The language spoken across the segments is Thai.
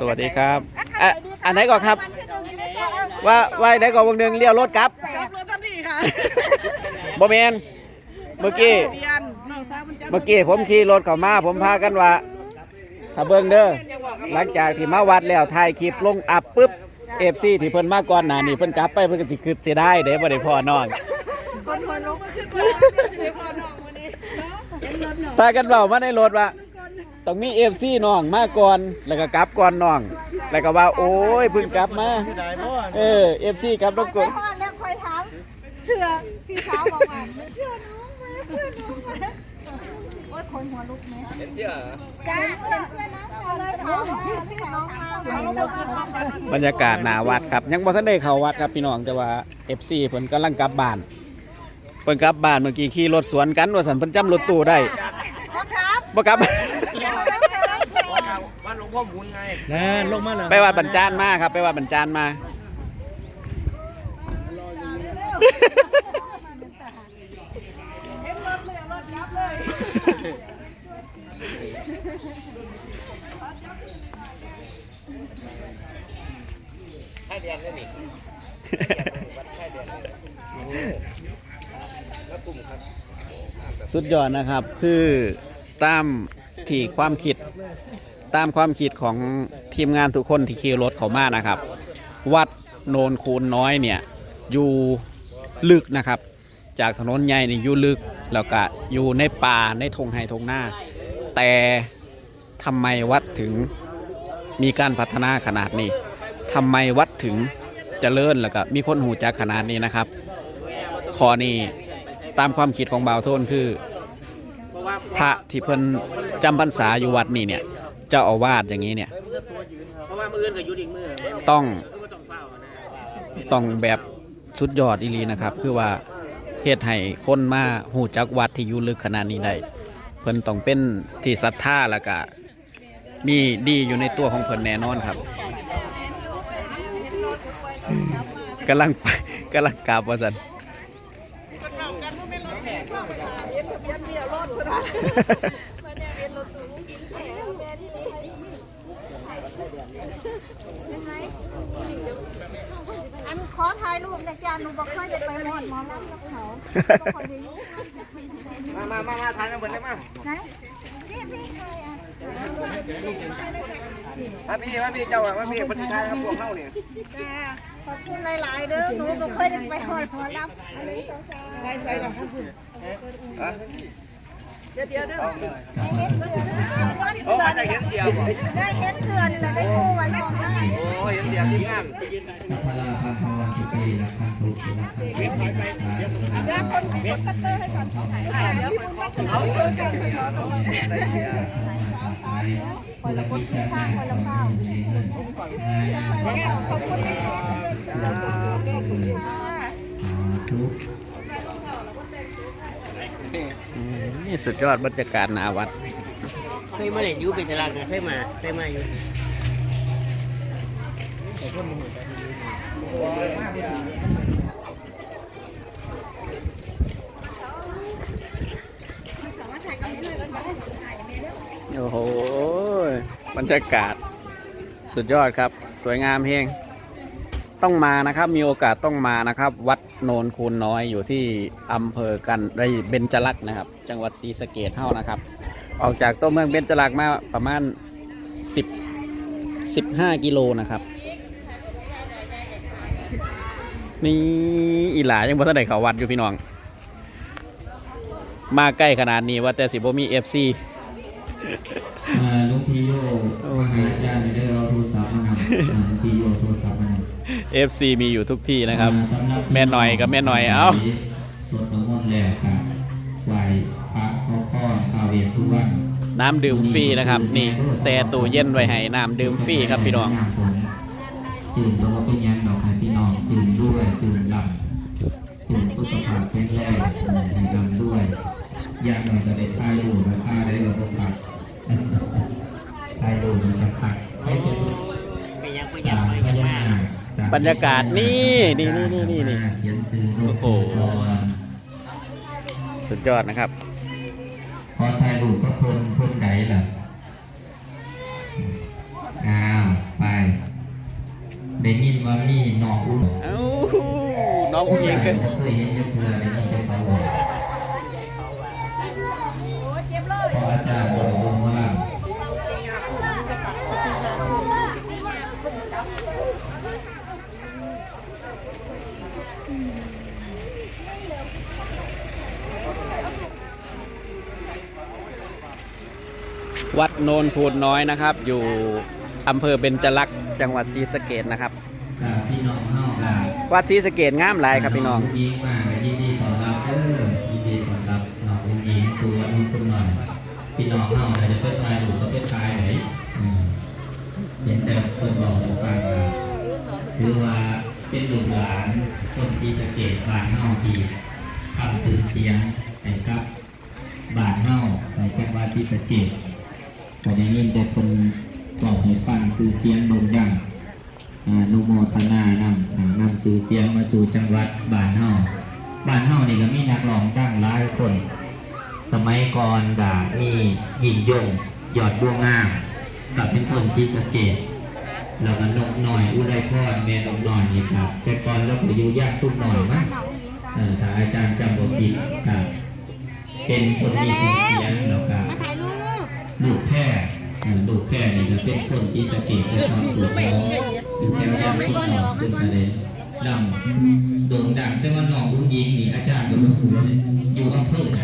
สวัสดีครับอะอันไหนก่อนครับ ว่าว่าไหนก่อนวงหนึ่งเลี้ยวรถกลับจับรถทันทีค่ะบ่แมนเมื่อกี้เปลี่ยนน้องสาวมันจับเมื่อกี้ผมขี่รถเข้ามา ผมพากันว่าถ้าเบิ่งเด้อหลังจากที่มาวัดแล้วถ่ายคลิปลงอัพปุ๊บเอฟซีที่เพิ่นมาก่อนหน้านี้เพิ่นกลับไปเพิ่นก็สิคิดเสียดายเด้บ่ได้พ่อน้องคนหัวลุกก็ขึ้นมาสิพอน้องวันนี้พากันเว้ามาในรถว่า ต้องมีเอฟซีน้องมาก่อน แล้วก็กลับก่อนน้อง แล้วก็ว่าโอ้ยเพิ่งกลับมา เออเอฟซีกลับรถกไปดพ่อแล้วคอยถามเสื้อพี่สาวบอกว่าเสื้อน้องมาเสื้อน้องมาโอ้ยคนหัวลุกไหมเห็นเสื้อจ้าเห็นเสื้อน้องมาเลยถามว่าเสื้อน้องมาไหมแล้วก็มาแบบบรรยากาศหนาวัดครับ ยังบ่ทันได้เข้าวัดครับพี่น้องแต่ว่า FC เพิ่นกำลังกลับบ้านเพิ่นกลับบ้านเมื่อกี้ขี่รถสวนกันว่าสันเพิ่นจำรถตู้ได้พ่อครับบ่กลับ นั่นลงมาแล้วไปวัดบรรจานมาครับ ไปวัดบรรจานมาสุดยอดนะครับ คือตามที่ความคิด ตามความคิดของทีมงานทุกคนที่ขี่รถเขามานะครับ วัดโนนคูนน้อยเนี่ยอยู่ลึกนะครับ จากถนนใหญ่นี่อยู่ลึกแล้วก็อยู่ในป่าในทงไฮทงหน้า แต่ทำไมวัดถึงมีการพัฒนาขนาดนี้ทำไมวัดถึงเจริญแล้วก็มีคนหูจักขนาดนี้นะครับข้อนี้ตามความคิดของบ่าวโทนคือ พระที่เพิ่นจำพรรษาอยู่วัดนี่เนี่ย จ้าอาวาสอย่างนี้เนี่ย เพราะว่ามืออื่นกับยุดอีกมือต้อง ก็ต้องเฝ้านะต้องแบบสุดยอดอีหลีนะครับ คือว่าเฮ็ดให้คนมาหูจักวัดที่อยู่ลึกขนาดนี้ได้เพิ่นต้องเป็นที่ศรัทธาแล้วก็มีดีอยู่ในตัวของเพิ่นแน่นอนครับกำลังไปกำลังกราบว่าซั่น อันขอถ่ายรูปนะจ๊ะหนูบอกค่อยจะไปหมอนหมอลำกับเขาบอกค่อยจะยุ่งมามามามาทานกันหมดเลยมาไหนพี่พี่เคยอะมาพี่มาพี่เจ้าอะมาพี่คนที่ทานครับพวกเข้าเนี่ยจ้าขอบคุณหลาย ๆ เด้อหนูบอกเค่อยจะไปหมอนหมอลำอันนี้สงสารใส่ใส่หลังข้างคุณเดี๋ยวเดี๋ยวเดี๋ยว โอ้มาจากเห็นเสียวได้เห็นเสื้อนี่แหละได้คู่วันแล้วได้โอ้เห็นเสียวทีมงานสัพพะลาภาควันตุเตนะคันตุสุนัขขันตุนัสสาธุนะแล้วคนกดคัตเตอร์ให้ก่อนเดี๋ยวพี่บุญมาถึงเอาเจอกันเลยเนาะสัมมาสัมพุทธัสสะคนละพุทธะคนละข้าวคนละเงินขอบคุณนะคะสาธุอืมนี่สุดยอดบรรยากาศหนาวัด เคยมาเล่นอยูเป็นตลาดนะเคยมาเคยมาอยู่โอ้โหบรรยากาศสุดยอดครับ สวยงามเฮงต้องมานะครับมีโอกาสต้องมานะครับ วัดโนนคูนน้อยอยู่ที่อำเภอกันไรเบญจลักษณ์นะครับ จังหวัดศรีสะเกดเท่านะครับ ออกจากตัวเมืองเบญจลักษณ์มาประมาณ 10 15 กิโลนะครับ นี่อีหลายังบ่ทันได้เข้าวัดอยู่พี่น้อง มาใกล้ขนาดนี้ว่าแต่สิบ่มี FC อ่าหลุงพี่โยมหาอาจารย์ได้เอาโทรศัพท์มานำอ่าหลุงพี่โยโทรศัพท์มานำ FC มีอยู่ทุกที่นะครับอ่าสำหรับ แม่หน่อยกับแม่หน่อยเอ้าสวดมนต์แล้วครับไหว สสุวรรณน้ำดื่มฟรีนะครับ นี่แช่ตู้เย็นไว้ให้น้ำดื่มฟรีครับพี่น้องจืดแล้วก็เป็นยังดอกให้พี่น้องจืดด้วยจืดลำจืดสุขภาพแข็งแรงให้ลำด้วยอยางหน่อยจะได้ท่ายดูและท่าได้เราต้องผัดท่ายดูมันจะผัดให้เป็นไปยังไปสายังมไปพยังญามานาคสมบรรยากาศนี่นี่นี่นี่นี่นี่เขียนซื้อรูโอ้ปโหซื้อก่อนสุดยอดนะครับพ อถ่ายรูปก็เพิ่นเพิ่นใดล่ะอ้าวไปได้ยินว่ามีน้องอุ้มน้องอุ้มยังเคยเห็นยอะเพื่อได้ยิน วัดโนนพูดน้อยนะครับ อยู่อำเภอเบญจลักษณ์จังหวัดศรีสะเกดนะครับ พี่น้องเฮาค่ะวัดศรีสะเกดงามหลายครับพี่น้องยิงมายินดีต้อนรับเด้อยินดีต้อนรับน้องอุ้งอิงสู่วัดนุ่นคุณหน่อยพี่น้องเฮาน่ะจะเป็นทายหรือก็เป็นทายไหนอืมเห็นแต่คนบอกให้ฟังว่าถือว่าเป็นลูกหลานคนที่สะเกตบ้านเฮาที่ทำสื่อเสียงให้กับบ้านเฮาในจังหวัดที่สะเกต ก็ได้ยินแต่คนบอกให้ฟังสื่อเสียงโด่งดังนุโมทนานำนำชื่อเสียงมาสู่จังหวัดบ้านเฮาบ้านเฮานี่ก็มีนักร้องดังหลายคน สมัยก่อนก็มีหญิงยงยอดบัวงามกับเป็นคนศรีสเกดแล้วก็นกหน่อยอุไรพรแม่นกหน่อยนี่ครับ แต่ก่อนเราก็อยู่ยางซุ่มหน่อยมั้งเออถ้าอาจารย์จำบ่ผิดครับเป็นคนมีชื่อเสียงแล้วก็ถ่ายรูป ลูกแพร่ลูกแพร่นี่จะเป็นคนศรีสะเกดเป็นคนปวดน้องอยู่แถวยานสุดหนองขึ้นมาเลยดำโด่งดังแต่ว่าน้องอุ้งยิงนี่อาจารย์ก็รู้ว่อยู่อำเภอไหน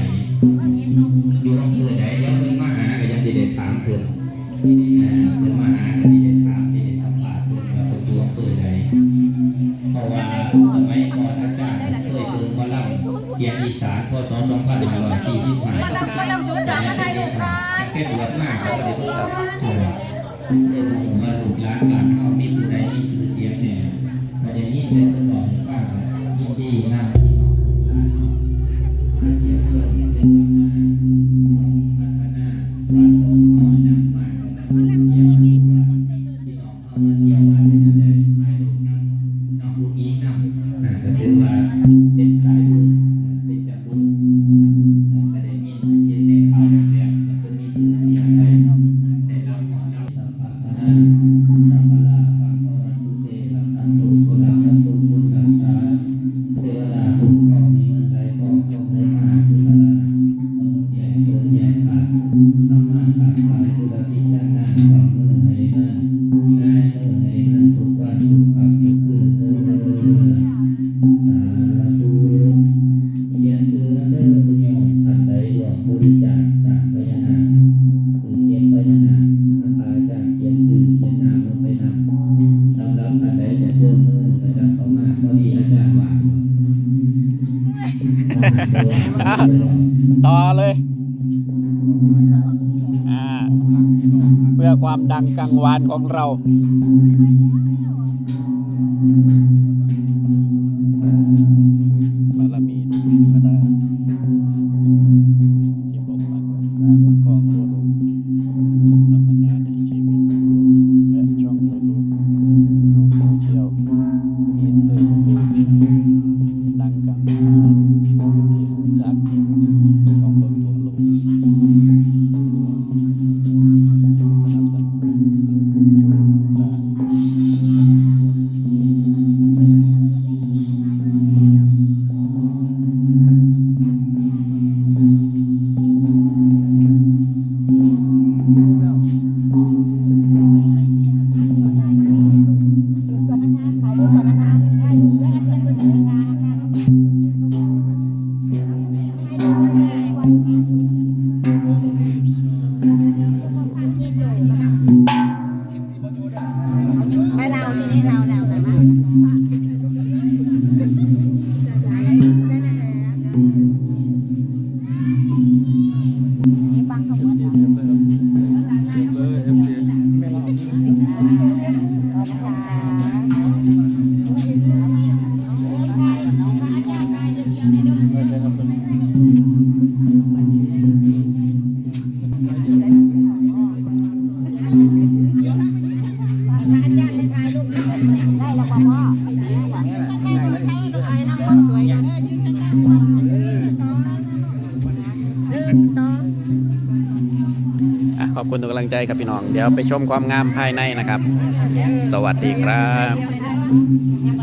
อยู่อำเภอไหนเดี๋ยวเพิ่นมาหาก็ยังสิได้ถามเพิ่นเอ่อเพิ่นมาหาก็สิได้ถามสิได้สัมภาษณ์เพิ่นว่าเพิ่นอยู่อำเภอใดเพราะว่าสมัยก่อนอาจารย์เคยเบิ่งหมอลำเสียงอีสานพศ2545 มาดำสูงจังมาถ่ายรูปก่อนแค่ตรวจมาเขาก็ได้รู้ครับเรื่องของมาถูกหลานหลังเขามี เพื่อความดังกังวานของเรา ใจครับพี่น้อง เดี๋ยวไปชมความงามภายในนะครับ สวัสดีครับ